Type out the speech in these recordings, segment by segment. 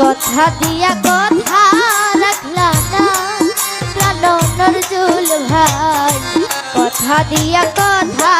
কথা দিয়া কথা রাখলা না। প্রাণ নজুল ভাই। কথা দিয়া কথা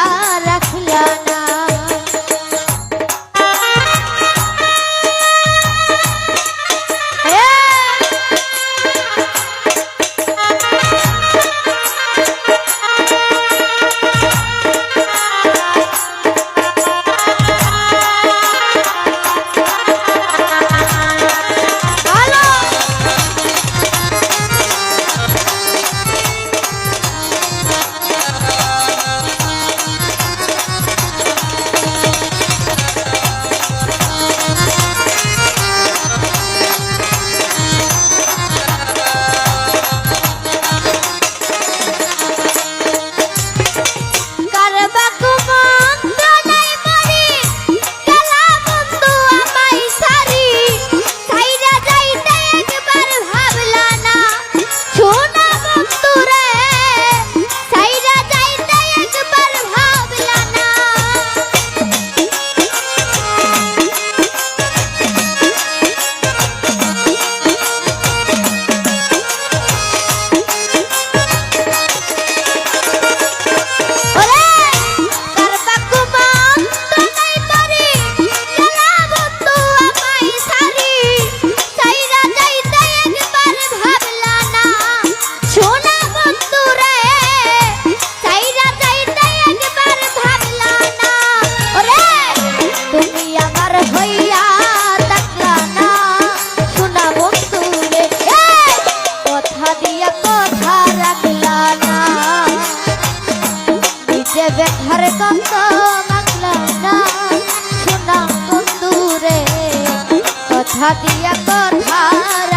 কথা